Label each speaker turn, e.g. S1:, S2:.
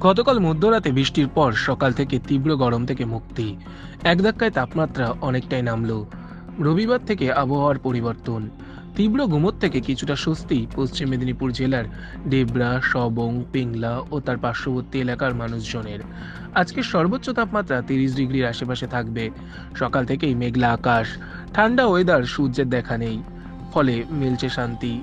S1: গতকাল মধ্যরাতে বৃষ্টির পর সকাল থেকে তীব্র গরম থেকে মুক্তি। এক ধাক্কায় তাপমাত্রা অনেকটাই নামলো। রবিবার থেকে আবহাওয়ার পরিবর্তন। তীব্র গুমোট থেকে কিছুটা স্বস্তি পশ্চিম মেদিনীপুর জেলার ডেবরা সবং, পিংলা ও তার পার্শ্ববর্তী এলাকার মানুষজনের। আজকের সর্বোচ্চ তাপমাত্রা তিরিশ ডিগ্রির আশেপাশে থাকবে। সকাল থেকেই মেঘলা আকাশ। ঠান্ডা ওয়েদার সূর্যের দেখা নেই। ফলে মিলছে শান্তি।